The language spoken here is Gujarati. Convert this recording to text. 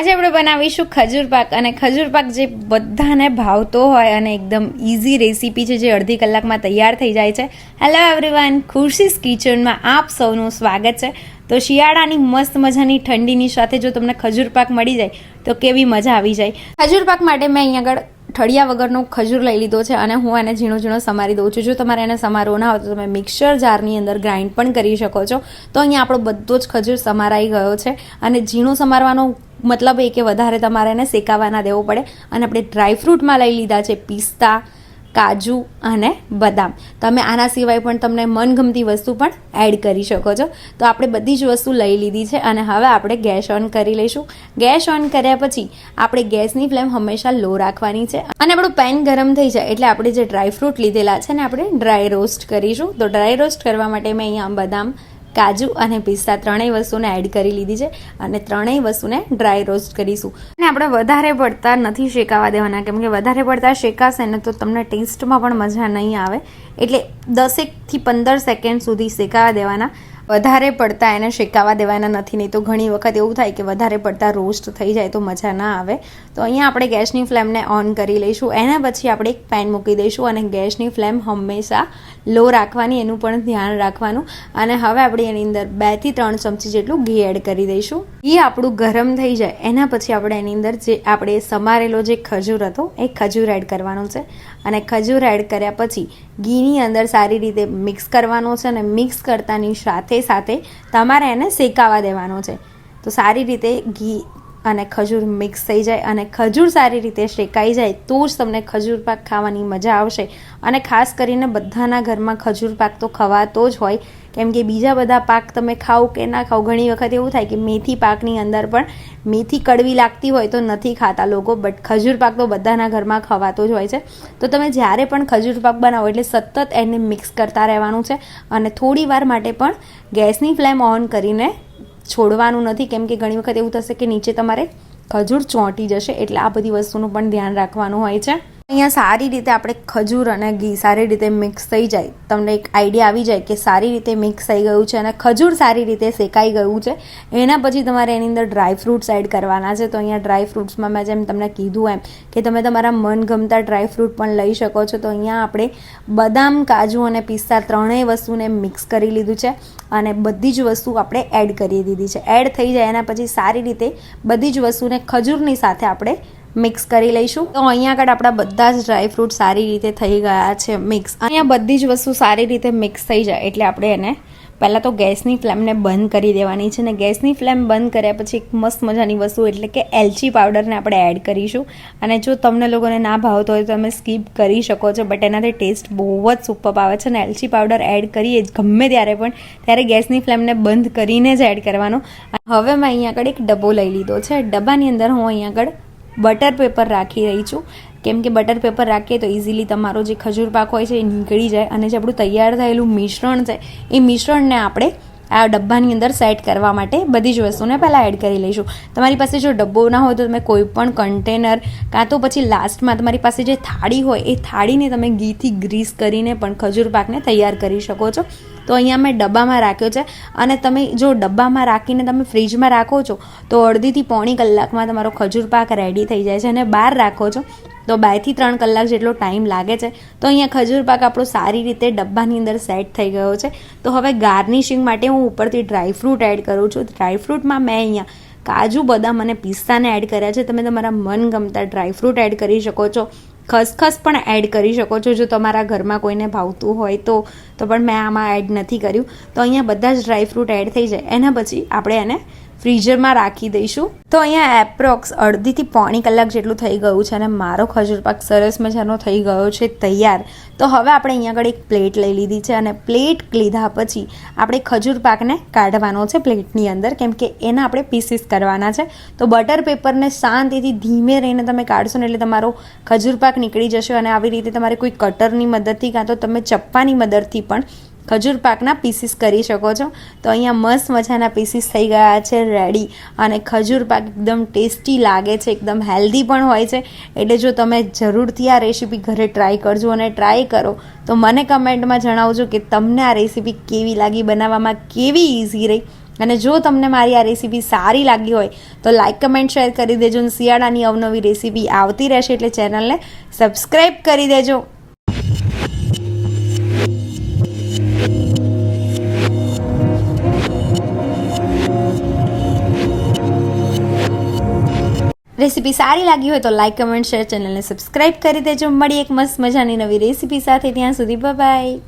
આજે આપણે બનાવીશું ખજૂર પાક. અને ખજૂર પાક જે બધાને ભાવતો હોય અને એકદમ ઇઝી રેસીપી છે, જે અડધી કલાકમાં તૈયાર થઈ જાય છે. હેલો એવરીવન ખુશીસ કિચનમાં આપ સૌનું સ્વાગત છે. તો શિયાળાની મસ્ત મજાની ઠંડીની સાથે જો તમને ખજૂર પાક મળી જાય, તો કેવી મજા આવી જાય. ખજૂર પાક માટે મેં અહીંયા આગળ ઠળિયા વગરનો ખજૂર લઈ લીધો છે અને હું એને ઝીણો ઝીણો સમારી દઉં છું. જો તમારે એને સમારવો ના હોય તો તમે મિક્સર જારની અંદર ગ્રાઇન્ડ પણ કરી શકો છો. તો અહીંયા આપણો બધો જ ખજૂર સમારાઈ ગયો છે અને ઝીણો સમારવાનો મતલબ એ કે વધારે તમારે એને શેકાવા ના દેવો પડે. અને આપણે ડ્રાયફ્રૂટમાં લઈ લીધા છે પિસ્તા કાજુ અને બદામ. તમે આના સિવાય પણ તમને મનગમતી વસ્તુ પણ એડ કરી શકો છો. તો આપણે બધી જ વસ્તુ લઈ લીધી છે અને હવે આપણે ગેસ ઓન કરી લઈશું. ગેસ ઓન કર્યા પછી આપણે ગેસની ફ્લેમ હંમેશા લો રાખવાની છે અને આપણું પેન ગરમ થઈ જાય એટલે આપણે જે ડ્રાયફ્રૂટ લીધેલા છે ને આપણે ડ્રાય રોસ્ટ કરીશું. તો ડ્રાય રોસ્ટ કરવા માટે મેં અહીંયા બદામ કાજુ અને પિસ્તા ત્રણેય વસ્તુને એડ કરી લીધી છે અને ત્રણેય વસ્તુને ડ્રાય રોસ્ટ કરીશું. અને આપણે વધારે પડતા નથી શેકાવા દેવાના, કેમ કે વધારે પડતા શેકાશે ને તો તમને ટેસ્ટમાં પણ મજા નહીં આવે. એટલે દસેકથી પંદર સેકન્ડ સુધી શેકાવા દેવાના. વધારે પડતા એને શેકાવા દેવાના નથી, નહીં તો ઘણી વખત એવું થાય કે વધારે પડતા રોસ્ટ થઈ જાય તો મજા ના આવે. તો અહીંયા આપણે ગેસની ફ્લેમને ઓન કરી લઈશું. એના પછી આપણે એક પેન મૂકી દઈશું અને ગેસની ફ્લેમ હંમેશા લો રાખવાની, એનું પણ ધ્યાન રાખવાનું. અને હવે આપણે એની અંદર બેથી ત્રણ ચમચી જેટલું ઘી એડ કરી દઈશું. ઘી આપણું ગરમ થઈ જાય. એના પછી આપણે એની અંદર જે આપણે સમારેલો જે ખજૂર હતો, એ ખજૂર એડ કરવાનો છે. અને ખજૂર એડ કર્યા પછી ઘીની અંદર સારી રીતે મિક્સ કરવાનો છે અને મિક્સ કરતાની સાથે સાથે તમારે એને શેકાવા દેવાનો છે. તો સારી રીતે ઘી અને ખજૂર મિક્સ થઈ જાય અને ખજૂર સારી રીતે શેકાઈ જાય તો જ તમને ખજૂર પાક ખાવાની મજા આવશે. અને ખાસ કરીને બધાના ઘરમાં ખજૂર પાક તો ખવાતો જ હોય કેમ કે બીજા બધા પાક તમે ખાઓ કે ના ખાઓ ઘણી વખત એવું થાય કે મેથી પાકની અંદર પણ મેથી કડવી લાગતી હોય તો નથી ખાતા લોકો બટ ખજૂર પાક તો બધાના ઘરમાં ખવાતો જ હોય છે. તો તમે જ્યારે પણ ખજૂર પાક બનાવો એટલે સતત એને મિક્સ કરતા રહેવાનું છે અને થોડી વાર માટે પણ ગેસની ફ્લેમ ઓન કરીને છોડવાનું નથી, કેમ કે ઘણી વખત એવું થશે કે નીચે તમારે ખજૂર ચોંટી જશે, એટલે આ બધી વસ્તુનું પણ ધ્યાન રાખવાનું હોય છે. અહીંયા સારી રીતે આપણે ખજૂર અને ઘી સારી રીતે મિક્સ થઈ જાય. તમને એક આઈડિયા આવી જાય કે સારી રીતે મિક્સ થઈ ગયું છે અને ખજૂર સારી રીતે શેકાઈ ગયું છે. એના પછી તમારે એની અંદર ડ્રાય ફ્રૂટ્સ એડ કરવાના છે. તો અહીંયા ડ્રાય ફ્રૂટ્સમાં મેં જેમ તમને કીધું એમ કે તમે તમારા મનગમતા ડ્રાય ફ્રૂટ પણ લઈ શકો છો. તો અહીંયા આપણે બદામ, કાજુ અને પિસ્તા ત્રણેય વસ્તુને મિક્સ કરી લીધું છે અને બધી જ વસ્તુ આપણે એડ કરી દીધી છે. એડ થઈ જાય એના પછી સારી રીતે બધી જ વસ્તુને ખજૂરની સાથે આપણે મિક્સ કરી લઈશું. તો અહીંયા આગળ આપણા બધા જ ડ્રાયફ્રૂટ સારી રીતે થઈ ગયા છે મિક્સ અહીંયા બધી જ વસ્તુ સારી રીતે મિક્સ થઈ જાય એટલે આપણે એને પહેલાં તો ગેસની ફ્લેમને બંધ કરી દેવાની છે ને ગેસની ફ્લેમ બંધ કર્યા પછી એક મસ્ત મજાની વસ્તુ એટલે કે એલચી પાવડરને આપણે એડ કરીશું. અને જો તમને લોકોને ના ભાવતો હોય તો તમે સ્કીપ કરી શકો છો બટ એનાથી ટેસ્ટ બહુ જ સુપર આવે છે. અને એલચી પાવડર એડ કરીએ ગમે ત્યારે પણ, ત્યારે ગેસની ફ્લેમને બંધ કરીને જ એડ કરવાનો. હવે મેં અહીંયા આગળ એક ડબ્બો લઈ લીધો છે. ડબ્બાની અંદર હું અહીંયા આગળ બટર પેપર રાખી રહી છું. કેમ કે બટર પેપર રાખીએ તો ઇઝીલી તમારો જે ખજૂર પાક હોય છે એ નીકળી જાય અને જે આપણું તૈયાર થયેલું મિશ્રણ છે, એ મિશ્રણને આપણે આ ડબ્બાની અંદર સેટ કરવા માટે બધી જ વસ્તુને પહેલાં એડ કરી લઈશું. તમારી પાસે જો ડબ્બો ના હોય તો તમે કોઈ પણ કન્ટેનર કાં તો પછી લાસ્ટમાં તમારી પાસે જે થાળી હોય, એ થાળીને તમે ઘીથી ગ્રીસ કરીને પણ ખજૂર પાકને તૈયાર કરી શકો છો. તો અહીંયા મેં ડબ્બામાં રાખ્યો છે. અને તમે જો ડબ્બામાં રાખીને તમે ફ્રીજમાં રાખો છો, તો અડધીથી પોણી કલાકમાં તમારો ખજૂર પાક રેડી થઈ જાય છે અને બહાર રાખો છો, તો બેથી ત્રણ કલાક જેટલો ટાઈમ લાગે છે. તો અહીંયા ખજૂર પાક આપણો સારી રીતે ડબ્બાની અંદર સેટ થઈ ગયો છે. તો હવે ગાર્નિશિંગ માટે હું ઉપરથી ડ્રાયફ્રૂટ એડ કરું છું. ડ્રાયફ્રૂટમાં મેં અહીંયા કાજુ, બદામ અને પિસ્તાને એડ કર્યા છે. તમે તમારા મનગમતા ડ્રાયફ્રૂટ એડ કરી શકો છો. ખસખસ પણ એડ કરી શકો છો જો તમારા ઘરમાં કોઈને ભાવતું હોય તો. તો પણ મેં આમાં એડ નથી કર્યું. તો અહીંયા બધા જ ડ્રાયફ્રૂટ એડ થઈ જાય. એના પછી આપણે એને ફ્રીઝરમાં રાખી દઈશું. તો અહીંયા એપ્રોક્સ અડધીથી પોણી કલાક જેટલું થઈ ગયું છે અને મારો ખજૂર પાક સરસ મજાનો થઈ ગયો છે તૈયાર. તો હવે આપણે અહીંયા આગળ એક પ્લેટ લઈ લીધી છે અને પ્લેટ લીધા પછી આપણે ખજૂર પાકને કાઢવાનો છે પ્લેટની અંદર, કેમ કે એના આપણે પીસીસ કરવાના છે. તો બટર પેપરને શાંતિથી ધીમે રહીને તમે કાઢશો ને એટલે તમારો ખજૂર પાક નીકળી જશે અને આવી રીતે તમારે કોઈ કટરની મદદથી કાં તો તમે ચપ્પાની મદદથી પણ ખજૂર પાકના પીસીસ કરી શકો છો. તો અહીંયા મસ્ત મજાના પીસીસ થઈ ગયા છે રેડી અને ખજૂર પાક એકદમ ટેસ્ટી લાગે છે, એકદમ હેલ્ધી પણ હોય છે. એટલે જો તમે જરૂરથી આ રેસીપી ઘરે ટ્રાય કરજો અને ટ્રાય કરો, તો મને કમેન્ટમાં જણાવજો કે તમને આ રેસીપી કેવી લાગી, બનાવવામાં કેવી ઇઝી રહી. અને જો તમને મારી આ રેસીપી સારી લાગી હોય, તો લાઇક કમેન્ટ શેર કરી દેજો અને શિયાળાની અવનવી રેસીપી આવતી રહેશે એટલે ચેનલને સબસ્ક્રાઈબ કરી દેજો. રેસીપી સારી લાગી હોય તો લાઇક કમેન્ટ શેર ચેનલને સબસ્ક્રાઈબ કરી દેજો. મળી એક મસ્ત મજાની નવી રેસીપી સાથે. ત્યાં સુધી બાય